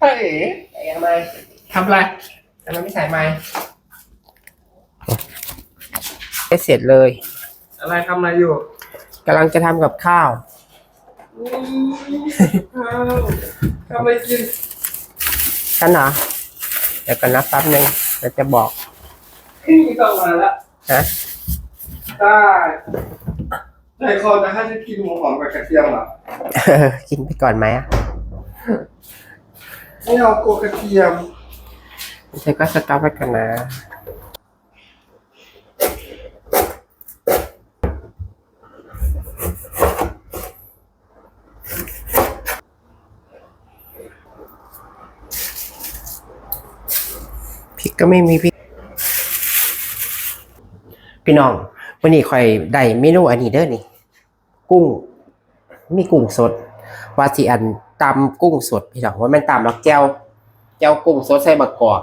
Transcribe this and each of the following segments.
เฮ้ยใส่ทำไมทำอะไรทำไมไม่ใส่ไม้ไม่เสร็จเลย อะไรทำอะไรอยู่กำลังจะทำกับข้าวข้าวทำอะไรกินกันเหรอเดี๋ยวกันนับแป๊บหนึ่งเราจะบอกนี่ต้องมาละนะได้ใจคอจะให้ฉันกินหัวหอมกับกระเทียมเหรอเออกินไปก่อนไหมอะ ไม่เอากลัวกระเทียมเธอก็สต็อปไว้กันนะ พริกก็ไม่มีพริก พี่น้องวันนี้คอยได้เมนูอันนี้เด้อนี่ กุ้ง มีกุ้งสดว่าสิอัน ตำกุ้งสดพี่น้องว่าแมันตำแล้วแก้วแก้วกุ้งสดใส่บักกอก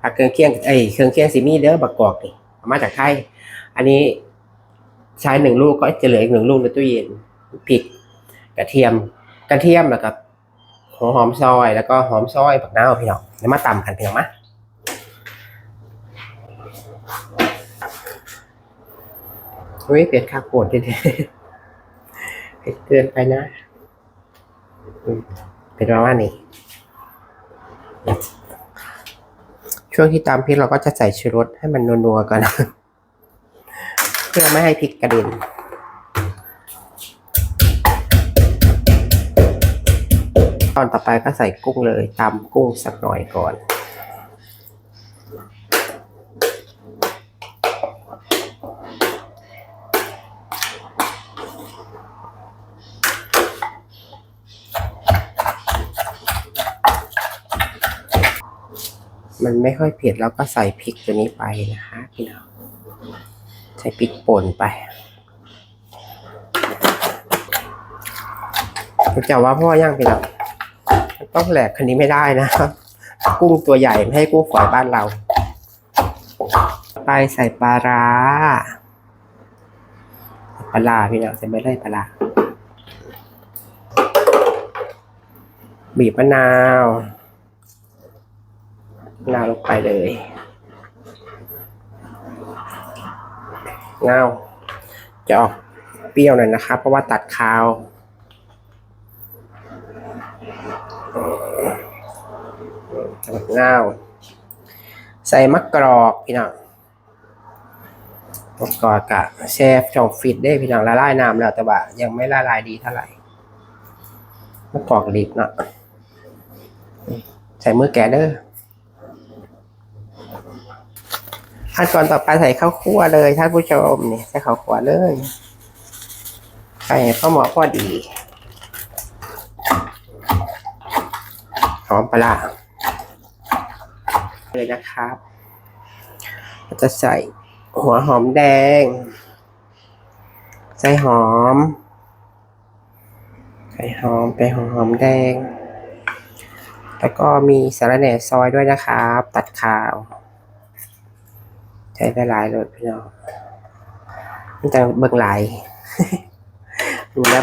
ผักเครื่องเคียงไอยเครื่องเคียงสิมีเด้อบักกอกนี่มาจากไทย อันนี้ใช้หนึ่งลูกก็จะเหลืออีกหนึ่งลูกในตู้เย็นพริกกระเทียมกระเทียมแล้วก็หัวหอมซอยแล้วก็หอมซอยผักน้าวพี่น้องเดี๋ยวมาตำกันพี่น้องมาเฮ้ยเปลี่ยนข้าวโพดดิเผ็ดเกินไปนะ เป็นประมาณนี้ ช่วงที่ตามพริกเราก็จะใส่ชูรสให้มันนัวๆก่อนเพื่อไม่ให้พริกกระเด็นตอนต่อไปก็ใส่กุ้งเลยตำกุ้งสักหน่อยก่อน มันไม่ค่อยเผ็ดแล้วก็ใส่พริกตัวนี้ไปนะคะพี่น้องใส่พริกป่นไปจะว่าพ่อย่างพี่น้องต้องแหลกคันนี้ไม่ได้นะครับ กุ้งตัวใหญ่ไม่ให้กุ้งฝอยบ้านเรา ไปใส่ปลาร้าปลาร้าพี่น้องใส่ไม่ได้ปลาร้าบีบมะนาว มะนาลงไปเลย เงาจะออกเปรี้ยวหน่อยนะครับ เพราะว่าตัดคาวเงาใส่มะกรอกพี่น้องมะกรอกกะแช่ช่องฟิตได้พี่น้องละลายน้ำแล้วแต่ว่ายังไม่ละลายดีเท่าไหร่มะกรอกดิบเนาะใส่มือแกเด้อ ขั้นตอนต่อไปใส่ข้าวคั่วเลยท่านผู้ชมนี่ใส่ข้าวคั่วเลยใส่ข้าวหมอพอดีหอมปลาเลยนะครับ จะใส่หัวหอมแดง ใส่หอม ใส่หอมไปหอมแดง แล้วก็มีสาระแหน่ซอยด้วยนะครับ ตัดขาว ใช้ได้หลายเลยพี่น้องมันจะเบิ่งหลายดูแล้ว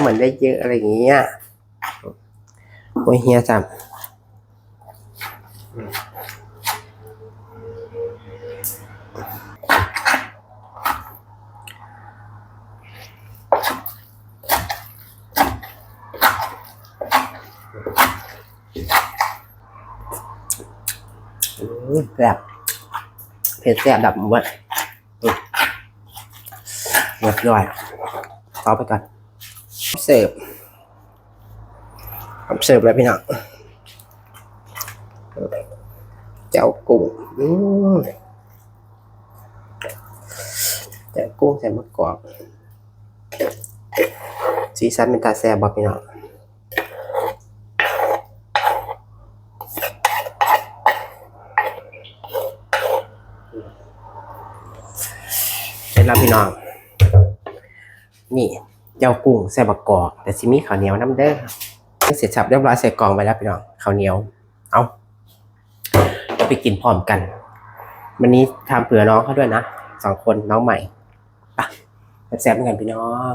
เผ็ดแซ่บดับหมดเรียบร้อยเอาไปก่อนเสิร์ฟเสิร์ฟแล้วพี่น้องเจ้ากุ้งเจ้ากุ้งใส่มะกอกสีสันเป็นตาแซ่บบ่พี่น้อง ร็จแล้วพี่น้อง นี่เจ้ากุ้งใส่บักกอกแต่ซิมีข้าวเหนียวน้ำเด้อเสร็จสับเรียบร้อยใส่กล่องไปแล้วพี่น้องข้าวเหนียว เอาเราไปกินพร้อมกัน วันนี้ทำเผื่อน้องเขาด้วยนะสองคนน้องใหม่ไปแซ่บๆเหมือนกันพี่น้อง